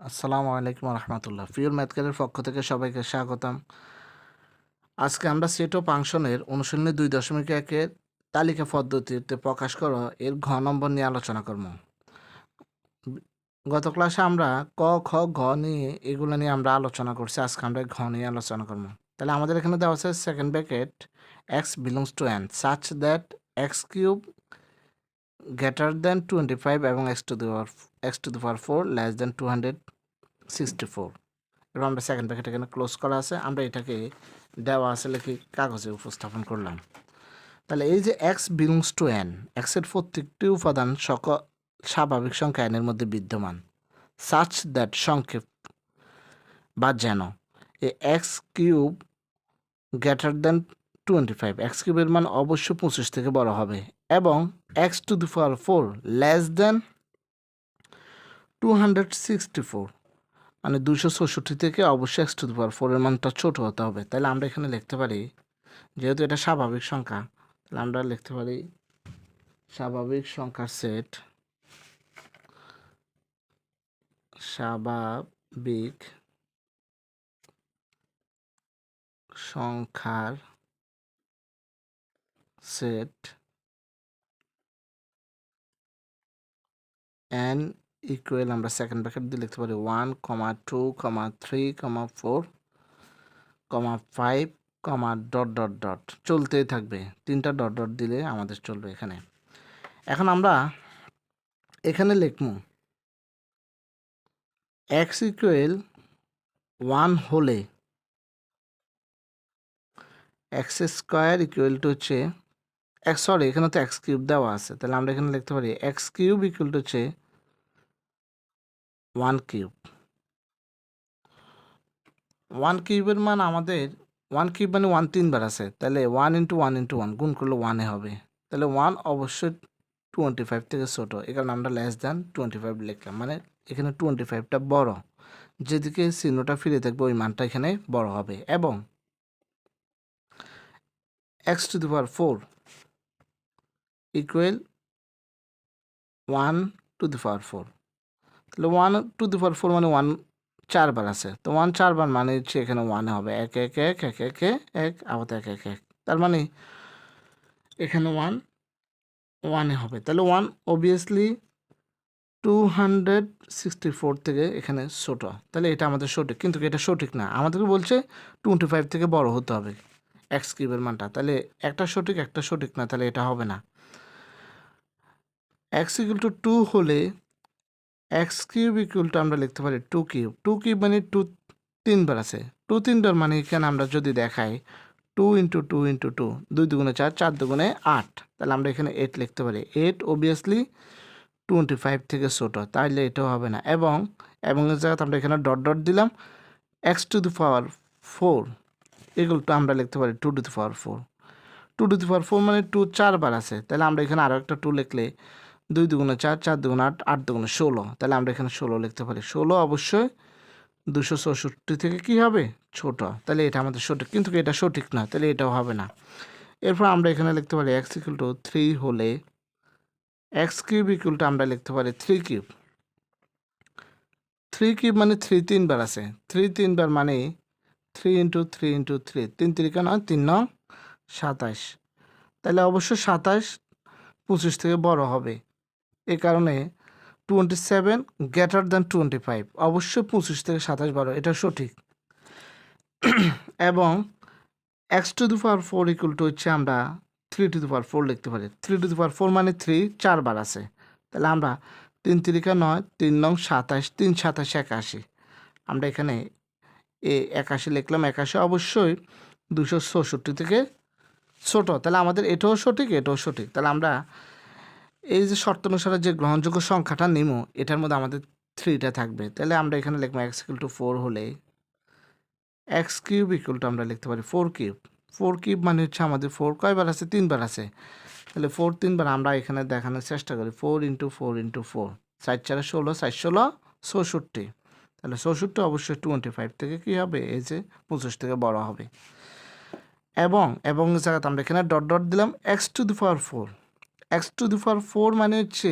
আসসালামু আলাইকুম রহমতুল্লাহ ফিউর ম্যাথকেলের পক্ষ থেকে সবাইকে স্বাগতম। আজকে আমরা সেট ও ফাংশনের অনুশীলনী দুই দশমিক একের তালিকা পদ্ধতিতে প্রকাশ করা, এর ঘ নম্বর নিয়ে আলোচনা করব। গত ক্লাসে আমরা ক, খ, ঘ নিয়ে এগুলো নিয়ে আমরা আলোচনা করছি। আজকে আমরা ঘ নিয়ে আলোচনা করব। তাহলে আমাদের এখানে দেওয়া আছে second bracket x belongs to N such that x cube greater than twenty five এবং x to the power x to the power four less than two hundred sixty four. এবার আমরা সেকেন্ড ব্র্যাকেট এখানে close করা আছে। আমরা এটাকে দেওয়া আছে লিখে কাগজে উপস্থাপন করলাম। তাহলে এই যে এক্স বিলংস টু এন এক্সের প্রত্যেকটি উপাদান সকল স্বাভাবিক সংখ্যা এনের মধ্যে বিদ্যমান। সাচ দ্যাট সংক্ষেপ বা যেন এই x cube greater than twenty five. X কিউবের মান অবশ্যই পঁচিশ থেকে বড় হবে এবং x to the power four less than two hundred sixty four মানে দুশো চৌষট্টি থেকে অবশ্যই এক্স টু দি পাওয়ার ফোরের মানটা ছোটো হতে হবে। তাহলে আমরা এখানে লিখতে পারি, যেহেতু এটা স্বাভাবিক সংখ্যা, তাহলে আমরা লিখতে পারি স্বাভাবিক সংখ্যার সেট স্বাভাবিক সংখ্যার সেট এন ইকুয়াল আমরা সেকেন্ড ব্র্যাকেট দিয়ে লিখতে পারি one comma two comma three comma four comma five comma dot dot dot চলতেই থাকবে। তিনটা ডট ডট দিলে আমাদের চলবে এখানে। এখন আমরা এখানে লিখব এক্স ইকুয়াল ওয়ান হলে এক্স স্কোয়ার ইকুয়াল টু হচ্ছে সরি এখানে তো এক্স কিউব দেওয়া আছে। তাহলে আমরা এখানে লিখতে পারি এক্স কিউব ইকুয়াল টু হচ্ছে ওয়ান কিউব ওয়ান কিউবের মান আমাদের ওয়ান কিউব মানে ওয়ান তিনবার আছে। তাহলে one into one into one গুণ করলে ওয়ানে হবে। তাহলে ওয়ান অবশ্যই টোয়েন্টি ফাইভ থেকে ছোটো। এই কারণে আমরা লেস দ্যান টোয়েন্টি ফাইভ লিখলাম। মানে এখানে টোয়েন্টি ফাইভটা বড়। যেদিকে চিহ্নটা ফিরে থাকবে ওই মানটা এখানে বড় হবে। এবং x to the power four equal one to the power four তাহলে one to the power four মানে ওয়ান চারবার আছে। তো ওয়ান চারবার মানে হচ্ছে এখানে ওয়ানে হবে। এক এক এক এক এক এক আবার এক এক এক। তার মানে এখানে ওয়ান ওয়ানে হবে। তাহলে one obviously two hundred sixty four থেকে এখানে ছোট। তাহলে এটা আমাদের সঠিক। কিন্তু এটা সঠিক না। আমাদেরকে বলছে টোয়েন্টি ফাইভ থেকে বড় হতে হবে এক্স কিউবের মানটা। তাহলে একটা সঠিক একটা সঠিক না। তাহলে এটা হবে না। এক্স ইকুয়াল টু টু হলে এক্স কিউব ইকুয়াল টু আমরা লিখতে পারি টু কিউব টু কিউব মানে টু তিনবার আছে। টু তিনবার মানে এখানে আমরা যদি দেখাই two into two into two দুই দুগুণে চার চার দুগুণে আট। তাহলে আমরা এখানে এইট লিখতে পারি। এইট অবভিয়াসলি টোয়েন্টি ফাইভ থেকে ছোটো, তাইলে এটাও হবে না। এবং এবং এর জায়গাতে আমরা এখানে ডট ডট দিলাম। X to the power four এগুলো তো আমরা লিখতে পারি two to the power four two to the power four মানে টু চারবার আছে। তাহলে আমরা এখানে আরও একটা টু লিখলে দুই দুগুণে চার চার দুগুণে আট আট দুগুণে ষোলো। তাহলে আমরা এখানে ষোলো লিখতে পারি। ষোলো অবশ্যই দুশো চৌষট্টি থেকে কি হবে? ছোট। তাহলে এটা আমাদের সঠিক। কিন্তু এটা সঠিক না, তাহলে এটাও হবে না। এরপর আমরা এখানে লিখতে পারি এক্স ইকুয়াল টু থ্রি হলে এক্স কিউব ইকুয়াল টু আমরা লিখতে পারি থ্রি কিউব থ্রি কিউব মানে থ্রি তিনবার আছে। থ্রি তিনবার মানে three into three into three তিন তিরিকা নয়, তিন নং সাতাশ তাহলে অবশ্যই সাতাশ পঁচিশ থেকে বড় হবে। এ কারণে twenty seven greater than twenty five অবশ্যই পঁচিশ থেকে সাতাশ বারো, এটা সঠিক। এবং এক্স টু দু পাওয়ার ফোর ইকুয়াল টু হচ্ছে আমরা থ্রি টু দু পাওয়ার ফোর লিখতে পারি। থ্রি টু দু পাওয়ার ফোর মানে থ্রি চারবার আছে। তাহলে আমরা তিন তিরিকা নয়, তিন নং সাতাশ, তিন সাতাশ একাশি। আমরা এখানে এ একাশি লিখলাম, একাশি অবশ্যই দুশো চৌষট্টি থেকে ছোটো। তাহলে আমাদের এটাও সঠিক এটাও সঠিক। তাহলে আমরা এই যে শর্ত অনুসারে যে গ্রহণযোগ্য সংখ্যাটা নিমো, এটার মধ্যে আমাদের থ্রিটা থাকবে। তাহলে আমরা এখানে লিখব এক্স ইকুয়াল টু ফোর হলে এক্স কিউব ইকুয়াল টু আমরা লিখতে পারি ফোর কিউব ফোর কিউব মানে হচ্ছে আমাদের ফোর কয়বার আছে? তিনবার আছে। তাহলে ফোর তিনবার আমরা এখানে দেখানোর চেষ্টা করি। Four into four into four চার চারে ষোলো, চার ষোলো, চৌষট্টি। তাহলে চৌষট্টি অবশ্যই টোয়েন্টি ফাইভ থেকে কী হবে? এই যে পঁচিশ থেকে বড় হবে। এবং এবং জায়গাতে আমরা এখানে ডট ডট দিলাম x to the power four x to the power four মানে হচ্ছে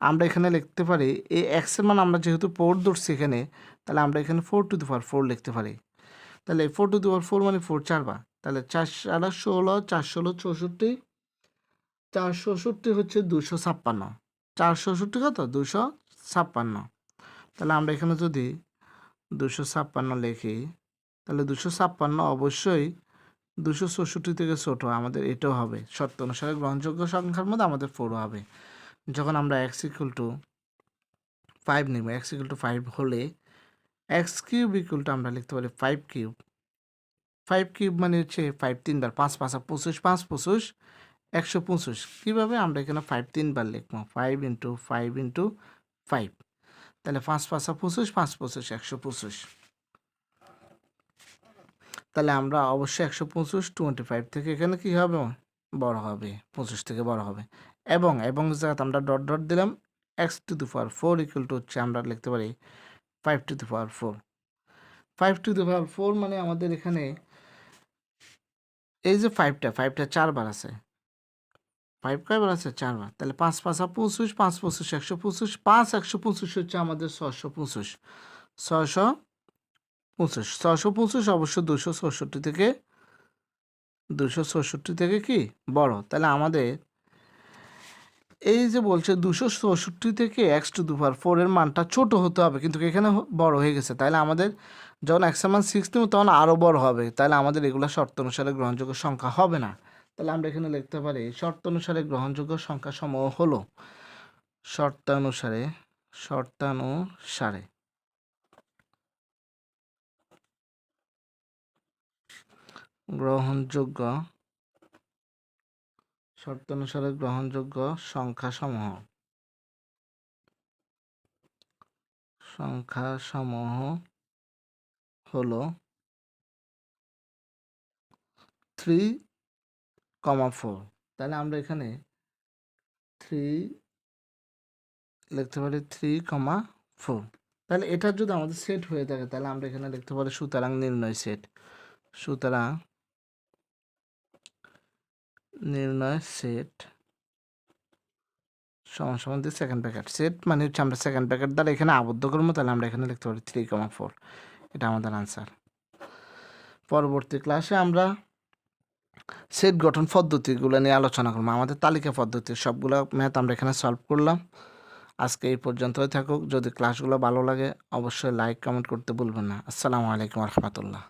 আমরা এখানে লিখতে পারি, এই এক্সের মান আমরা যেহেতু ফোর ধরছি এখানে, তাহলে আমরা এখানে four to the power four লিখতে পারি। তাহলে four to the power four মানে ফোর চারবার। তাহলে চার সাড়ে ষোলো, চার ষোলো, চৌষট্টি, চার ষষট্টি হচ্ছে দুশো ছাপ্পান্ন। চার ষষট্টি কত? দুশো ছাপ্পান্ন। তাহলে আমরা এখানে যদি দুশো ছাপ্পান্ন লিখি, তাহলে দুশো ছাপ্পান্ন অবশ্যই দুশো চৌষট্টি থেকে ছোটো, আমাদের এটাও হবে। শর্ত অনুসারে গ্রহণযোগ্য সংখ্যার মধ্যে আমাদের ফোরও হবে। যখন আমরা এক্স ইকুয়াল টু ফাইভ নিব এক্স ইকুয়াল টু ফাইভ হলে এক্স কিউব ইকুয়াল টু আমরা লিখতে পারি ফাইভ কিউব ফাইভ কিউব মানে হচ্ছে ফাইভ তিনবার, পাঁচ, পাঁচা পঁচিশ, পাঁচ, পঁচিশ, একশো পঁচিশ। কীভাবে আমরা এখানে ফাইভ তিনবার লিখব? Five into five into five তাহলে পাঁচ, পাঁচা পঁচিশ, পাঁচ, পঁচিশ, একশো পঁচিশ। তাহলে আমরা অবশ্যই একশো পঁচিশ, টোয়েন্টি ফাইভ থেকে এখানে কী হবে? বড় হবে, পঁচিশ থেকে বড় হবে। এবং এবং জায়গাতে আমরা ডট ডট দিলাম, x to the power four equal to হচ্ছে আমরা লিখতে পারি five to the power four. Five to the power four মানে আমাদের এখানে এই যে ফাইভটা ফাইভটা চারবার আছে। ফাইভ কয়বার আছে? চারবার। তাহলে পাঁচ, পাঁচা পঁচিশ, পাঁচ, পঁচিশ, একশো পঁচিশ, পাঁচ, একশো পঁচিশ হচ্ছে আমাদের ছশো পঁচিশ। ছশো পঁচিশ ছশো পঁচিশ, অবশ্য দুশো চৌষট্টি থেকে, দুশো চৌষট্টি থেকে কি? বড়। তাহলে আমাদের এই যে বলছে দুশো চৌষট্টি থেকে এক্স টু দু পাওয়ার ফোরের মানটা ছোট হতে হবে, কিন্তু এখানে বড় হয়ে গেছে। তাহলে আমাদের যখন এক্সের মান সিক্স নেব, তখন আরও বড় হবে। তাহলে আমাদের এগুলো শর্ত অনুসারে গ্রহণযোগ্য সংখ্যা হবে না। তাহলে আমরা এখানে লিখতে পারি, শর্ত অনুসারে গ্রহণযোগ্য সংখ্যা সমূহ হলো শর্তানুসারে শর্তানুসারে গ্রহণযোগ্য শর্তানুসারে গ্রহণযোগ্য সংখ্যাসমূহ। সংখ্যাসমূহ হলো থ্রি কমা ফোর তাহলে আমরা এখানে থ্রি লিখতে পারি থ্রি কমা ফোর তাহলে এটা যদি আমাদের সেট হয়ে থাকে, তাহলে আমরা এখানে লিখতে পারি সুতরাং নির্ণয় সেট সুতরাং নির্ণয় সেট সমান সমান দিয়ে সেকেন্ড প্যাকেট সেট মানে হচ্ছে আমরা সেকেন্ড প্যাকেট দ্বারা এখানে আবদ্ধ করব, তাহলে আমরা এখানে লিখতে পারি থ্রি কমা ফোর এটা আমাদের আনসার পরবর্তী ক্লাসে আমরা সেট গঠন পদ্ধতিগুলো নিয়ে আলোচনা করব, আমাদের তালিকা পদ্ধতি, সবগুলো ম্যাথ আমরা এখানে সলভ করলাম। আজকে এই পর্যন্তই থাকুক, যদি ক্লাসগুলো ভালো লাগে, অবশ্যই লাইক কমেন্ট করতে ভুলবেন না। আসসালামু আলাইকুম রহমতুল্লাহ।